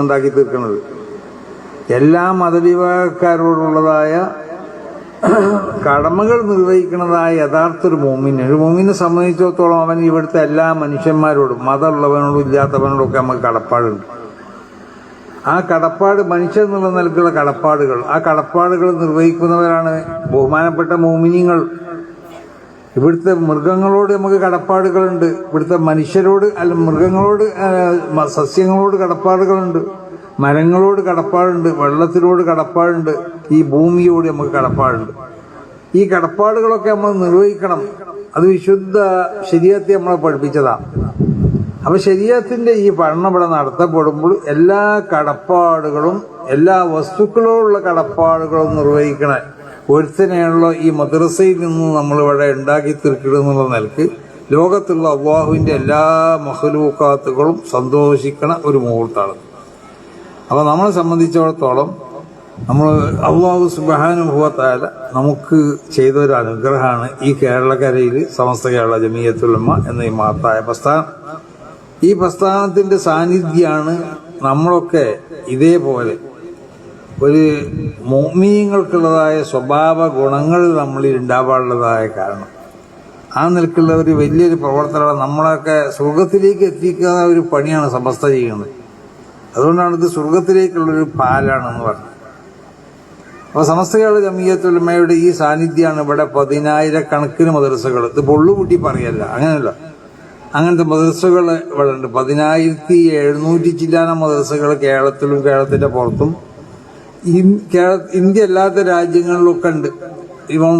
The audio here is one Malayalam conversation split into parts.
ഉണ്ടാക്കി തീർക്കുന്നത് എല്ലാ മതവിഭാഗക്കാരോടുള്ളതായ കടമകൾ നിർവഹിക്കുന്നതായ യഥാർത്ഥ ഒരു മോമിന്. ഒരു മോമിനെ സംബന്ധിച്ചിടത്തോളം അവൻ ഇവിടുത്തെ എല്ലാ മനുഷ്യന്മാരോടും മതമുള്ളവനോടും ഇല്ലാത്തവനോടും ഒക്കെ നമുക്ക് കടപ്പാടുണ്ട്. ആ കടപ്പാട് മനുഷ്യൻ എന്നുള്ള നിലക്കുള്ള കടപ്പാടുകൾ. ആ കടപ്പാടുകൾ നിർവഹിക്കുന്നവരാണ് ബഹുമാനപ്പെട്ട മോമിനിങ്ങൾ. ഇവിടുത്തെ മൃഗങ്ങളോട് നമുക്ക് കടപ്പാടുകളുണ്ട്. ഇവിടുത്തെ മനുഷ്യരോട് അല്ല മൃഗങ്ങളോട് സസ്യങ്ങളോട് കടപ്പാടുകളുണ്ട്. മരങ്ങളോട് കടപ്പാടുണ്ട് വെള്ളത്തിനോട് കടപ്പാടുണ്ട് ഈ ഭൂമിയോട് നമുക്ക് കടപ്പാടുണ്ട്. ഈ കടപ്പാടുകളൊക്കെ നമ്മൾ നിർവഹിക്കണം. അത് വിശുദ്ധ ശരീരത്തെ നമ്മളെ പഠിപ്പിച്ചതാണ് അപ്പൊ ശരീരത്തിന്റെ ഈ പഠനം ഇവിടെ നടത്തപ്പെടുമ്പോൾ എല്ലാ കടപ്പാടുകളും എല്ലാ വസ്തുക്കളോടുള്ള കടപ്പാടുകളും നിർവഹിക്കണ. ഒരുത്തനെയാണല്ലോ ഈ മദ്രസയിൽ നിന്ന് നമ്മൾ ഇവിടെ ഉണ്ടാക്കി തീർക്കിടുന്നുള്ള നിലയ്ക്ക് ലോകത്തുള്ള അള്ളാഹുവിന്റെ എല്ലാ മഹലൂക്കാത്തുകളും സന്തോഷിക്കണ ഒരു മുഹൂർത്തമാണ് അപ്പൊ നമ്മളെ സംബന്ധിച്ചിടത്തോളം നമ്മൾ അള്ളാഹു സുബാനുഭവത്തായ നമുക്ക് ചെയ്ത ഒരു അനുഗ്രഹമാണ് ഈ കേരളക്കരയിൽ സമസ്ത കേരള ജമീയത്തുലമ്മ എന്ന ഈ മഹത്തായ പ്രസ്ഥാനം. ഈ പ്രസ്ഥാനത്തിന്റെ സാന്നിധ്യമാണ് നമ്മളൊക്കെ ഇതേപോലെ ഒരു മോമീയങ്ങൾക്കുള്ളതായ സ്വഭാവ ഗുണങ്ങൾ നമ്മളിൽ ഉണ്ടാവാനുള്ളതായ കാരണം. ആ നിലക്കുള്ള ഒരു വലിയൊരു പ്രവർത്തനമാണ് നമ്മളൊക്കെ സ്വർഗത്തിലേക്ക് എത്തിക്കുന്ന ഒരു പണിയാണ് സമസ്ത ചെയ്യുന്നത്. അതുകൊണ്ടാണ് ഇത് സ്വർഗത്തിലേക്കുള്ളൊരു പാലാണെന്ന് പറഞ്ഞത്. അപ്പൊ സമസ്തകളുടെ ജമീയത്തുലമയുടെ ഈ സാന്നിധ്യമാണ് ഇവിടെ പതിനായിരക്കണക്കിന് മദർസകൾ ഇത് പൊള്ളുകൂട്ടി പറയല്ല അങ്ങനെയല്ല. അങ്ങനത്തെ മദർസകൾ ഇവിടെ ഉണ്ട് പതിനായിരത്തി എഴുന്നൂറ്റി ചില്ലാന മദർസകൾ കേരളത്തിലും കേരളത്തിന്റെ പുറത്തും. ഇന്ത്യ അല്ലാത്ത രാജ്യങ്ങളിലൊക്കെ ഉണ്ട്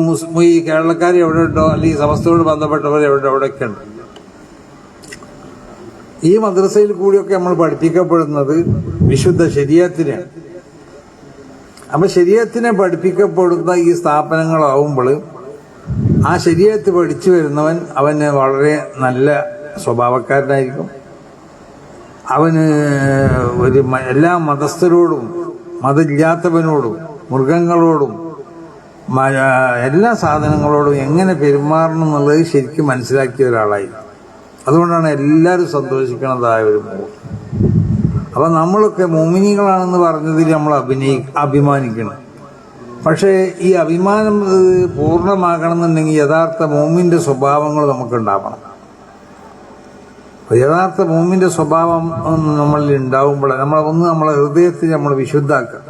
മുസ് ഈ കേരളക്കാർ എവിടെ ഉണ്ടോ അല്ലെങ്കിൽ സമസ്തയോട് ബന്ധപ്പെട്ടവർ എവിടെ എവിടെയൊക്കെ ഉണ്ട് ഈ മദ്രസയിൽ കൂടിയൊക്കെ നമ്മൾ പഠിപ്പിക്കപ്പെടുന്നത് വിശുദ്ധ ശരീരത്തിനെയാണ് അപ്പൊ ശരീരത്തിനെ പഠിപ്പിക്കപ്പെടുന്ന ഈ സ്ഥാപനങ്ങളാവുമ്പോൾ ആ ശരീരത്ത് പഠിച്ചു വരുന്നവൻ അവന് വളരെ നല്ല സ്വഭാവക്കാരനായിരിക്കും. അവന് ഒരു എല്ലാ മതസ്ഥരോടും മതമില്ലാത്തവനോടും മൃഗങ്ങളോടും എല്ലാ സാധനങ്ങളോടും എങ്ങനെ പെരുമാറണം എന്നുള്ളത് ശരിക്കും മനസ്സിലാക്കിയ ഒരാളായി അതുകൊണ്ടാണ് എല്ലാവരും സന്തോഷിക്കുന്നതായ ഒരു മുഹൂർത്തം അപ്പം നമ്മളൊക്കെ മോമിനികളാണെന്ന് പറഞ്ഞതിൽ നമ്മൾ അഭിനയി അഭിമാനിക്കണം. പക്ഷേ ഈ അഭിമാനം പൂർണമാകണമെന്നുണ്ടെങ്കിൽ യഥാർത്ഥ മോമിന്റെ സ്വഭാവങ്ങൾ നമുക്ക് ഉണ്ടാവണം അപ്പൊ യഥാർത്ഥ മോമിന്റെ സ്വഭാവം നമ്മളിൽ ഉണ്ടാവുമ്പോൾ നമ്മളെ ഒന്ന് നമ്മളെ ഹൃദയത്തിൽ നമ്മൾ വിശുദ്ധാക്കുക.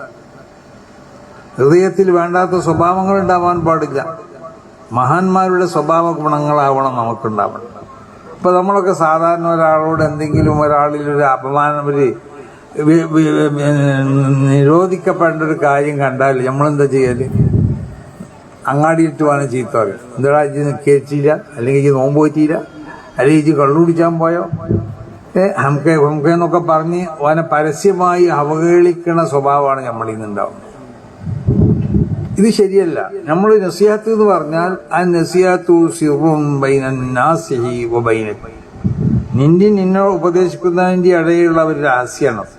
ഹൃദയത്തിൽ വേണ്ടാത്ത സ്വഭാവങ്ങൾ ഉണ്ടാവാൻ പാടില്ല. മഹാന്മാരുടെ സ്വഭാവ ഗുണങ്ങളാവണം നമുക്കുണ്ടാവണം. ഇപ്പൊ നമ്മളൊക്കെ സാധാരണ ഒരാളോട് എന്തെങ്കിലും ഒരാളിൽ ഒരു അപമാനം ഒരു നിരോധിക്കപ്പെടേണ്ട ഒരു കാര്യം കണ്ടാൽ നമ്മളെന്താ ചെയ്യൽ? അങ്ങാടിയിട്ട് വേണം ചീത്ത പറയും എന്താടാ ഇജ്ജ് നിൽക്കേച്ചില്ല അല്ലെങ്കിൽ ഇജ്ജ് നോമ്പ് പറ്റിയില്ല? അല്ലെങ്കിൽ ഇജ്ജ് കള്ളു കുടിച്ചാൻ പോയോ? നമുക്ക് ഹംക്കെ എന്നൊക്കെ പറഞ്ഞ് അവനെ പരസ്യമായി അവഹേളിക്കുന്ന സ്വഭാവമാണ് നമ്മളിൽ നിന്നുണ്ടാവുന്നത്. ഇത് ശരിയല്ല. നമ്മൾ നസിയാത്ത് എന്ന് പറഞ്ഞാൽ ആ നസിയാത്തു സിറും നിന്റെ നിന്നെ ഉപദേശിക്കുന്നതിന്റെ ഇടയിലുള്ള ഒരു രഹസ്യമാണ്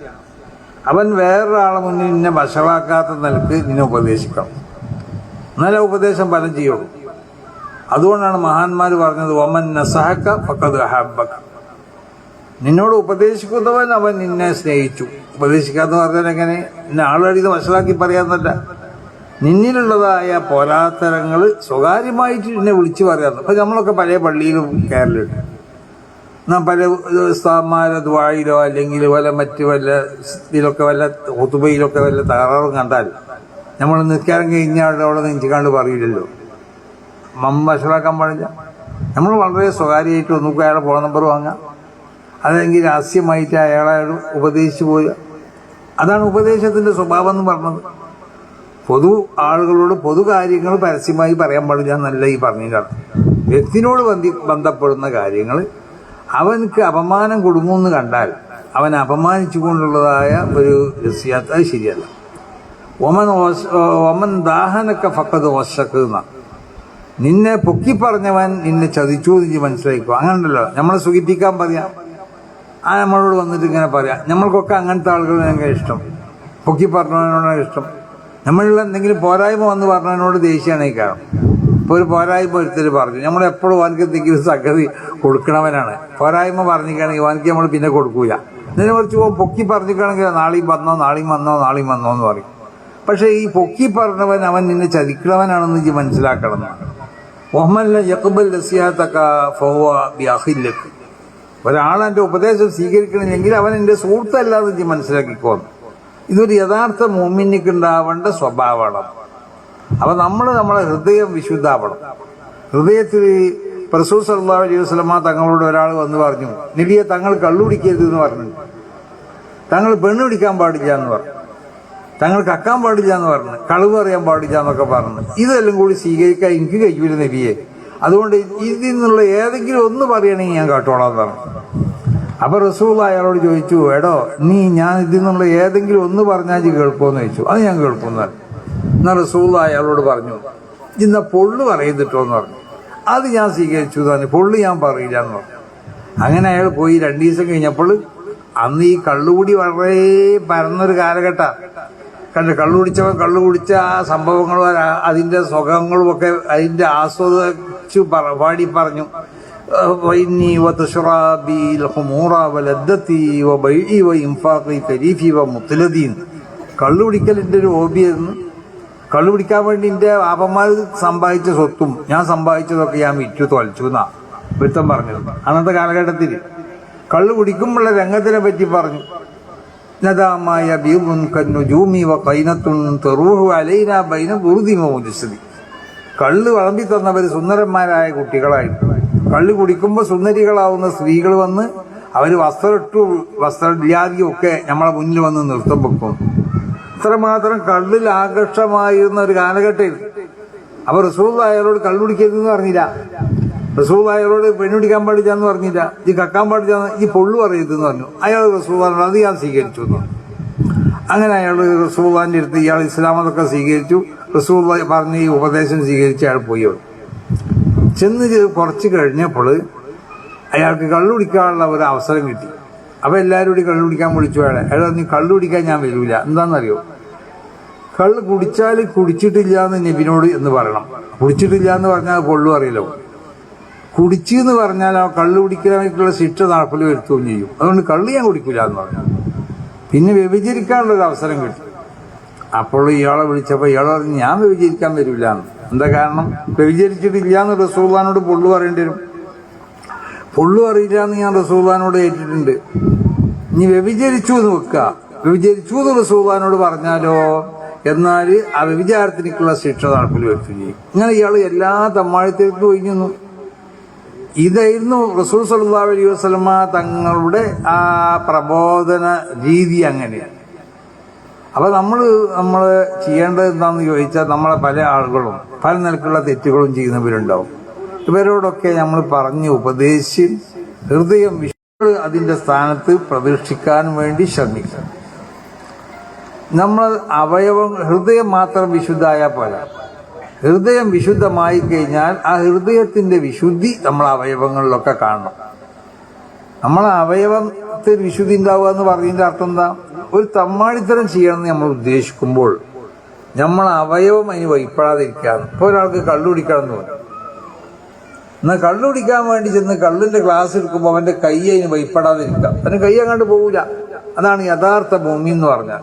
അവൻ വേറൊരാളെ മുന്നിൽ നിന്നെ വശവാക്കാത്ത നിലയ്ക്ക് നിന്നെ ഉപദേശിക്കണം. എന്നാലേ ഉപദേശം ഫലം ചെയ്യുള്ളൂ. അതുകൊണ്ടാണ് മഹാന്മാർ പറഞ്ഞത് ഒമൻ നസഹക്ക ഫക്കത് ഹബ്ബക്ക നിന്നോട് ഉപദേശിക്കുന്നവൻ അവൻ നിന്നെ സ്നേഹിച്ചു. ഉപദേശിക്കാന്ന് പറഞ്ഞാൽ എങ്ങനെ? എന്നെ ആളടിന്ന് വഷളാക്കി പറയാന്നല്ല നിന്നിലുള്ളതായ പോരാത്തരങ്ങൾ സ്വകാര്യമായിട്ട് എന്നെ വിളിച്ചു പറയാറുണ്ട്. അപ്പം നമ്മളൊക്കെ പഴയ പള്ളിയിലും കയറലുണ്ട് നാം പല സ്ഥാമാരെ ദ്വായിലോ അല്ലെങ്കിൽ വല്ല മറ്റ് വല്ല ഇതിലൊക്കെ വല്ല ഒത്തുബയിലൊക്കെ വല്ല തകരാറും കണ്ടാൽ നമ്മൾ നിൽക്കാൻ കഴിഞ്ഞാൽ അവിടെ നെഞ്ചിക്കാണ്ട് പറയില്ലല്ലോ. മമ്മ വഷളാക്കാൻ പാടില്ല. നമ്മൾ വളരെ സ്വകാര്യമായിട്ട് ഒന്നുകൂടെ അയാളെ ഫോൺ നമ്പർ വാങ്ങാം അല്ലെങ്കിൽ രഹസ്യമായിട്ട് അയാളെ ഉപദേശിച്ചു പോവുക. അതാണ് ഉപദേശത്തിന്റെ സ്വഭാവം എന്ന് പറഞ്ഞത്. പൊതു ആളുകളോട് പൊതു കാര്യങ്ങൾ പരസ്യമായി പറയാൻ പാടില്ല. എന്നല്ല ഈ പറഞ്ഞതിന്റെ വ്യക്തിനോട് ബന്ധി ബന്ധപ്പെടുന്ന കാര്യങ്ങൾ അവനക്ക് അപമാനം കൊടുക്കുമെന്ന് കണ്ടാൽ അവൻ അപമാനിച്ചുകൊണ്ടുള്ളതായ ഒരു രസ്യാത്ത അത് ശരിയല്ല. ഒമൻ ഓസ്- ഒമൻ ദാഹനൊക്കെ ഫക്കത് ഓശക്ക് എന്നാ നിന്നെ പൊക്കി പറഞ്ഞവൻ നിന്നെ ചതിച്ചു എന്ന് മനസ്സിലാക്കുക അങ്ങനല്ലോ നമ്മളെ സുഖിപ്പിക്കാൻ പറയാം. ആ നമ്മളോട് വന്നിട്ട് ഇങ്ങനെ പറയാം. നമ്മൾക്കൊക്കെ അങ്ങനത്തെ ആളുകൾ ഞങ്ങൾക്ക് ഇഷ്ടം. പൊക്കി പറഞ്ഞവനോടാണ് ഇഷ്ടം. നമ്മളിൽ എന്തെങ്കിലും പോരായ്മ വന്ന് പറഞ്ഞതിനോട് ദേഷ്യമാണ് ഈ കാരണം. ഒരു പോരായ്മ ഒരുത്തർ പറഞ്ഞു. നമ്മൾ എപ്പോഴും അവനക്ക് എന്തെങ്കിലും സംഗതി കൊടുക്കണവനാണ്. പോരായ്മ പറഞ്ഞിരിക്കുകയാണെങ്കിൽ വാനിക്ക് നമ്മൾ പിന്നെ കൊടുക്കൂല. ഇതിനെ കുറിച്ച് പൊക്കി പറഞ്ഞിരിക്കുകയാണെങ്കിൽ നാളെയും വന്നോ നാളെയും വന്നോ നാളെയും വന്നോ എന്ന് പറയും. പക്ഷേ ഈ പൊക്കി പറഞ്ഞവൻ അവൻ നിന്നെ ചതിക്കണവനാണെന്ന് ഇജ്ജ് മനസ്സിലാക്കണം. ഒരാളെ ഫഹുവ ഉപദേശം സ്വീകരിക്കണമെങ്കിൽ അവൻ എന്റെ സുഹൃത്തല്ലാതെ ഇജ്ജ് മനസ്സിലാക്കിക്കോന്നു ഇതൊരു യഥാർത്ഥ മോമിനിക്കുണ്ടാവേണ്ട സ്വഭാവമാണ്. അപ്പൊ നമ്മൾ നമ്മളെ ഹൃദയം വിശുദ്ധാവണം. ഹൃദയത്തിൽ പ്രസൂ സല്ലാ അലൈഹി വസ്ലമ തങ്ങളോട് ഒരാൾ വന്ന് പറഞ്ഞു നിലിയെ തങ്ങൾ കള്ളുപിടിക്കരുത് എന്ന് പറഞ്ഞു തങ്ങൾ പെണ്ണ് പിടിക്കാൻ പാടില്ല എന്ന് പറഞ്ഞു. തങ്ങൾ കക്കാൻ പാടില്ല എന്ന് പറഞ്ഞു. കളവ് അറിയാൻ പാടില്ല എന്നൊക്കെ പറഞ്ഞു. ഇതെല്ലാം കൂടി സ്വീകരിക്കാൻ എനിക്ക് കഴിയൂല നബിയെ. അതുകൊണ്ട് ഇതിൽ നിന്നുള്ള ഏതെങ്കിലും ഒന്ന് പറയണമെങ്കിൽ ഞാൻ കേട്ടോളാം എന്ന് പറഞ്ഞു. അപ്പൊ റസൂൽ അയാളോട് ചോദിച്ചു എടോ നീ ഞാൻ ഇതിൽ നിന്നുള്ള ഏതെങ്കിലും ഒന്ന് പറഞ്ഞാൽ കേൾക്കുമോ കേൾക്കുമെന്ന് ചോദിച്ചു. അത് ഞാൻ കേൾക്കുന്നു എന്നാ റസൂൽ അയാളോട് പറഞ്ഞു ഇന്ന പൊള്ളു പറയുന്നിട്ടോ എന്ന് പറഞ്ഞു. അത് ഞാൻ സ്വീകരിച്ചു തന്നെ പൊള്ളു ഞാൻ പറയില്ല എന്ന് പറഞ്ഞു. അങ്ങനെ അയാൾ പോയി രണ്ടു ദിവസം കഴിഞ്ഞപ്പോൾ അന്ന് ഈ കള്ളുകൂടി വളരെ പരന്നൊരു കാലഘട്ട. കണ്ട് കള്ളു കുടിച്ചവൻ കള്ളു കുടിച്ച ആ സംഭവങ്ങളും അതിന്റെ സുഖങ്ങളും ഒക്കെ അതിന്റെ ആസ്വദിച്ചു പാടി പറഞ്ഞു. وإني وتشرابي الخمور ولذتي وبيعي وإنفاقي كريفي ومطلدين കള്ളു കുടിക്കലിന്റെ ഒരു ഹോബിയായിരുന്നു കള്ളു പിടിക്കാൻ വേണ്ടി എന്റെ ആപന്മാർ സമ്പാദിച്ച സ്വത്തും ഞാൻ സമ്പാദിച്ചതൊക്കെ ഞാൻ വിറ്റു തൊലച്ചു എന്നാ വൃത്തം പറഞ്ഞത് അന്നത്തെ കാലഘട്ടത്തിൽ കള്ളു കുടിക്കുമ്പോഴുള്ള രംഗത്തിനെ പറ്റി പറഞ്ഞു നദാമായ ബീമുൻ കന്നുജൂമി വ കൈനത്തുൻ തെറൂഹു അലൈന ബൈന ദുർദിമ മുജസ്സതി കള്ള് വളമ്പി തന്നവർ സുന്ദരന്മാരായ കുട്ടികളായിരുന്നു കള്ള് കുടിക്കുമ്പോൾ സുന്ദരികളാവുന്ന സ്ത്രീകൾ വന്ന് അവർ വസ്ത്രമിട്ടു വസ്ത്രമില്ലാതെയും ഒക്കെ നമ്മളെ മുന്നിൽ വന്ന് നൃത്തം വെക്കും. ഇത്രമാത്രം കള്ളിൽ ആകർഷമായിരുന്ന ഒരു കാലഘട്ടത്തിൽ. അപ്പൊ റസൂൽ കള്ളു കുടിക്കരുതെന്ന് പറഞ്ഞില്ല. റസൂൽ അയാളോട് പെണ്ണുപിടിക്കാൻ പാടില്ല എന്ന് പറഞ്ഞില്ല. ഈ കക്കാൻ പാടില്ല ഈ പൊള്ളു പറയരുതെന്ന് പറഞ്ഞു. അയാൾ റസൂൽ അത് ഞാൻ സ്വീകരിച്ചു അങ്ങനെ അയാൾ റസൂള്ളാന്റെ അടുത്ത് ഇയാൾ ഇസ്ലാമതൊക്കെ സ്വീകരിച്ചു. റസൂൽ പറഞ്ഞ് ഈ ഉപദേശം സ്വീകരിച്ച് അയാൾ പോയി. ചെന്ന് കുറച്ച് കഴിഞ്ഞപ്പോൾ അയാൾക്ക് കള്ളു കുടിക്കാനുള്ള ഒരു അവസരം കിട്ടി. അപ്പൊ എല്ലാവരും കൂടി കള്ളു കുടിക്കാൻ വിളിച്ചു അയാളെ. അയാൾ പറഞ്ഞു കള്ളു കുടിക്കാൻ ഞാൻ വരൂല. എന്താണെന്നറിയോ കള്ള് കുടിച്ചാൽ കുടിച്ചിട്ടില്ല എന്ന് നബിനോട് എന്ന് പറയണം. കുടിച്ചിട്ടില്ല എന്ന് പറഞ്ഞാൽ പൊള്ളു അറിയില്ലോ. കുടിച്ചു എന്ന് പറഞ്ഞാൽ ആ കള്ളു കുടിക്കാനായിട്ടുള്ള ശിക്ഷ നടപ്പിൽ വരുത്തുകയും ചെയ്യും. അതുകൊണ്ട് കള്ള് ഞാൻ കുടിക്കില്ല എന്ന് പറഞ്ഞു. പിന്നെ വ്യഭിചരിക്കാനുള്ള ഒരു അവസരം കിട്ടി. അപ്പോൾ ഇയാളെ വിളിച്ചപ്പോൾ ഇയാൾ പറഞ്ഞു ഞാൻ വ്യഭിചരിക്കാൻ വരില്ല എന്ന് എന്താ കാരണം? വ്യഭിചരിച്ചിട്ടില്ല എന്ന് റസൂള്ളാനോട് പൊള്ളു പറയേണ്ടി വരും. പൊള്ളു അറിയില്ല എന്ന് ഞാൻ റസൂള്ളാനോട് ഏറ്റിട്ടുണ്ട്. ഇനി വ്യഭിചരിച്ചു എന്ന് വെക്കുക. വ്യഭിചരിച്ചു എന്ന് റസൂള്ളാനോട് പറഞ്ഞാലോ? എന്നാൽ ആ വ്യഭിചാരത്തിനേക്കുള്ള ശിക്ഷ നടപ്പിൽ വരുത്തുകയും ഇങ്ങനെ ഇയാൾ എല്ലാ തമ്മാഴത്തേക്കും ഒഴിഞ്ഞു ഇതായിരുന്നു റസൂൽ സല്ലാ അലൈഹി വസ്ലമ തങ്ങളുടെ ആ പ്രബോധന രീതി അങ്ങനെയാണ്. അപ്പൊ നമ്മൾ നമ്മൾ ചെയ്യേണ്ടത് എന്താണെന്ന് ചോദിച്ചാൽ നമ്മളെ പല ആളുകളും പല നിലക്കുള്ള തെറ്റുകളും ചെയ്യുന്നവരുണ്ടാവും. ഇവരോടൊക്കെ നമ്മൾ പറഞ്ഞ് ഉപദേശിച്ച് ഹൃദയം വിശുദ്ധ അതിന്റെ സ്ഥാനത്ത് പ്രതീക്ഷിക്കാൻ വേണ്ടി ശ്രമിക്കണം നമ്മൾ അവയവം ഹൃദയം മാത്രം വിശുദ്ധായാൽ പോലെ. ഹൃദയം വിശുദ്ധമായി കഴിഞ്ഞാൽ ആ ഹൃദയത്തിന്റെ വിശുദ്ധി നമ്മൾ അവയവങ്ങളിലൊക്കെ കാണണം. നമ്മൾ അവയവത്തിൽ വിശുദ്ധി ഉണ്ടാവുക എന്ന് പറഞ്ഞതിന്റെ അർത്ഥം എന്താ? ഒരു തമ്മാടിത്തരം ചെയ്യണമെന്ന് നമ്മൾ ഉദ്ദേശിക്കുമ്പോൾ നമ്മൾ അവയവം അതിന് വൈപ്പെടാതിരിക്കാന്ന് ഇപ്പൊ ഒരാൾക്ക് കള്ളുപിടിക്കണം എന്ന് പറഞ്ഞു. എന്നാൽ കള്ളുപിടിക്കാൻ വേണ്ടി ചെന്ന് കള്ളിന്റെ ഗ്ലാസ് എടുക്കുമ്പോൾ അവന്റെ കൈ അതിന് വഹിപ്പെടാതിരിക്കാം അവന്റെ കൈ അങ്ങോട്ട് പോവില്ല അതാണ് യഥാർത്ഥ ഭൂമി എന്ന് പറഞ്ഞാൽ.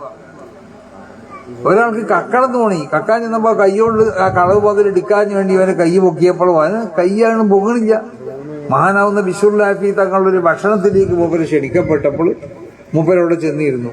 ഒരാൾക്ക് കക്കണം തോണി കക്കാൻ ചെന്നപ്പോ കൈകൊണ്ട് ആ കളവ് പതിൽ എടുക്കാൻ വേണ്ടി ഇവനെ കൈ പൊക്കിയപ്പോൾ അവന് കൈയാണ് പൊങ്ങണില്ല. മഹാനാവുന്ന ബിഷുർ ലാഫി തങ്ങളുടെ ഒരു ഭക്ഷണത്തിലേക്ക് മൂപ്പര് ക്ഷണിക്കപ്പെട്ടപ്പോൾ മൂപ്പരവിടെ ചെന്നിരുന്നു.